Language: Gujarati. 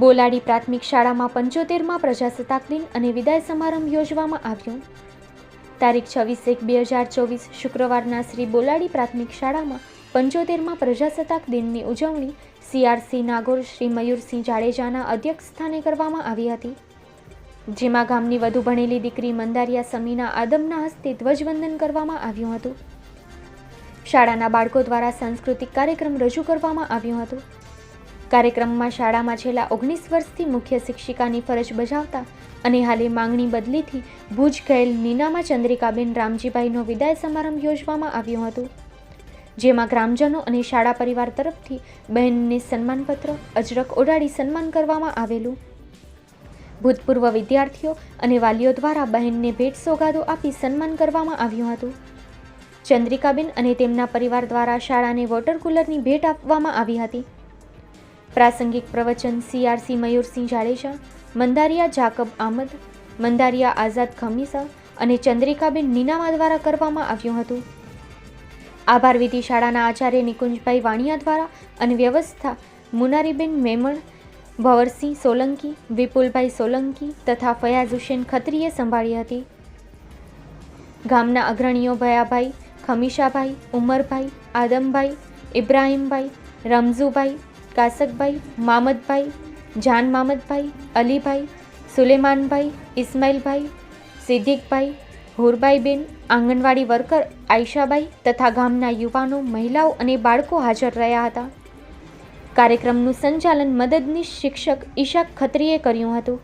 બોલાડી પ્રાથમિક શાળામાં પંચોતેરમાં પ્રજાસત્તાક દિન અને વિદાય સમારંભ યોજવામાં આવ્યો. તારીખ છવ્વીસ એક બે હજાર ચોવીસ શુક્રવારના શ્રી બોલાડી પ્રાથમિક શાળામાં પંચોતેરમાં પ્રજાસત્તાક દિનની ઉજવણી સીઆરસી નાગોર શ્રી મયુરસિંહ જાડેજાના અધ્યક્ષ સ્થાને કરવામાં આવી હતી. જેમાં ગામની વધુ ભણેલી દીકરી મંદારિયા સમીના આદમના હસ્તે ધ્વજવંદન કરવામાં આવ્યું હતું. શાળાના બાળકો દ્વારા સાંસ્કૃતિક કાર્યક્રમ રજૂ કરવામાં આવ્યો હતો. કાર્યક્રમમાં શાળામાં છેલ્લા ઓગણીસ વર્ષથી મુખ્ય શિક્ષિકાની ફરજ બજાવતા અને હાલે માંગણી બદલીથી ભુજ ગયેલ નીનામા ચંદ્રિકાબેન રામજીભાઈનો વિદાય સમારંભ યોજવામાં આવ્યો હતો, જેમાં ગ્રામજનો અને શાળા પરિવાર તરફથી બહેનને સન્માનપત્ર અજરક ઓઢાડી સન્માન કરવામાં આવેલું. ભૂતપૂર્વ વિદ્યાર્થીઓ અને વાલીઓ દ્વારા બહેનને ભેટ સોગાદો આપી સન્માન કરવામાં આવ્યું હતું. ચંદ્રિકાબેન અને તેમના પરિવાર દ્વારા શાળાને વોટર કુલરની ભેટ આપવામાં આવી હતી. પ્રાસંગિક પ્રવચન સીઆરસી મયુરસિંહ જાડેજા, મંદારિયા જાકબ આમદ, મંદારિયા આઝાદ ખમીસા અને ચંદ્રિકાબેન નીનામા દ્વારા કરવામાં આવ્યું હતું. આભાર વિધિ શાળાના આચાર્ય નિકુંજભાઈ વાણિયા દ્વારા અને વ્યવસ્થા મુનારીબેન મેમણ, ભવરસિંહ સોલંકી, વિપુલભાઈ સોલંકી તથા ફયાઝ હુસેન ખત્રીએ સંભાળી હતી. ગામના અગ્રણીઓ ભયાભાઈ, ખમીશાભાઈ, ઉમરભાઈ, આદમભાઈ, ઇબ્રાહીમભાઈ, રમઝુભાઈ કાસકભાઈ મામદભાઈ, જાન મામદભાઈ, અલીભાઈ, સુલેમાનભાઈ, ઇસ્માઇલભાઈ, સિદ્દીકભાઈ હુરબાઈબેન આંગણવાડી વર્કર આયશાબાઈ તથા ગામના યુવાનો, મહિલાઓ અને બાળકો હાજર રહ્યા હતા. કાર્યક્રમનું સંચાલન મદદનીશ શિક્ષક ઈશાક ખત્રીએ કર્યું હતું.